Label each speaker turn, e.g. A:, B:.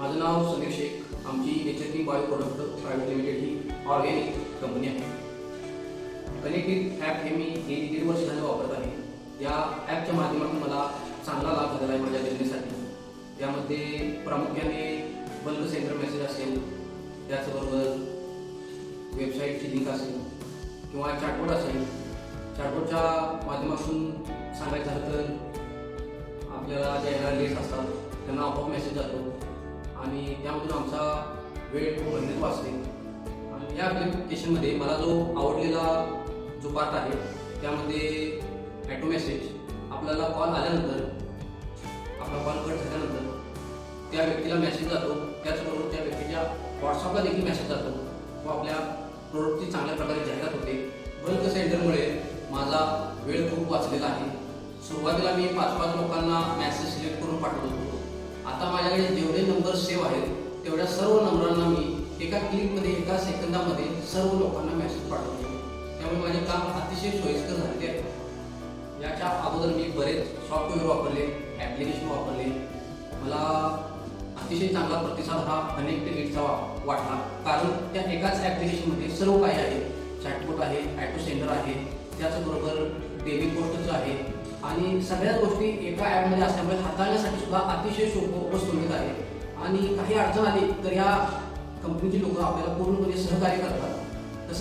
A: माझं नाव सुनील शेख. आमची H S bio product private limited ही organic company आहे. कनेक्टेड ॲप हे मी गेली दीड वर्ष झालं वापरत आहे. या ॲपच्या माध्यमातून मला चांगला लाभ झालेला आहे माझ्या बिझनेससाठी. यामध्ये प्रामुख्याने बल्क सेंटर मेसेज असेल त्याचबरोबर वेबसाईटची लिंक असेल किंवा चॅटबोर्ड असेल. चॅटबोर्डच्या माध्यमातून सांगायचं झालं तर आपल्याला ज्या येणाऱ्या लेट्स असतात त्यांना आपोआप मेसेज जातो. आमचा वेळ खूप मेहनत वाचते आणि या ॲप्लिकेशनमध्ये मला जो आवडलेला जो पार्ट आहे त्यामध्ये ॲटो मेसेज आपल्याला कॉल आल्यानंतर आपला कॉल कट झाल्यानंतर त्या व्यक्तीला मेसेज जातो. त्याचबरोबर त्या व्यक्तीच्या व्हॉट्सअपला देखील मेसेज जातो. व आपल्या प्रोडक्टची चांगल्या प्रकारे जाहिरात होते. बल्क सेंटरमुळे माझा वेळ खूप वाचलेला आहे. सुरुवातीला मी पाच पाच लोकांना मेसेज सिलेक्ट करून पाठवत होतो. आता माझ्याकडे जेवढे नंबर सेव्ह आहेत तेवढ्या सर्व नंबरांना मी एका क्लिकमध्ये एका सेकंदामध्ये सर्व लोकांना मेसेज पाठवतो. त्यामुळे माझे काम अतिशय सोयीस्कर झालेले आहे. याच्या अगोदर मी बरेच सॉफ्टवेअर वापरले ॲप्लिकेशन वापरले. मला अतिशय चांगला प्रतिसाद हा अनेक वा- वाटला. कारण त्या एकाच ॲप्लिकेशनमध्ये सर्व काही आहे. चॅटबोट आहे ॲटो सेंटर आहे त्याचबरोबर डेली पोस्टचं आहे. आणि सगळ्याच गोष्टी एका ॲपमध्ये असल्यामुळे हाताळण्यासाठी सुद्धा अतिशय सोपं व आहे. आणि काही अडचण आली तर या कंपनीची लोक आपल्याला पूर्णपणे सहकार्य करतात.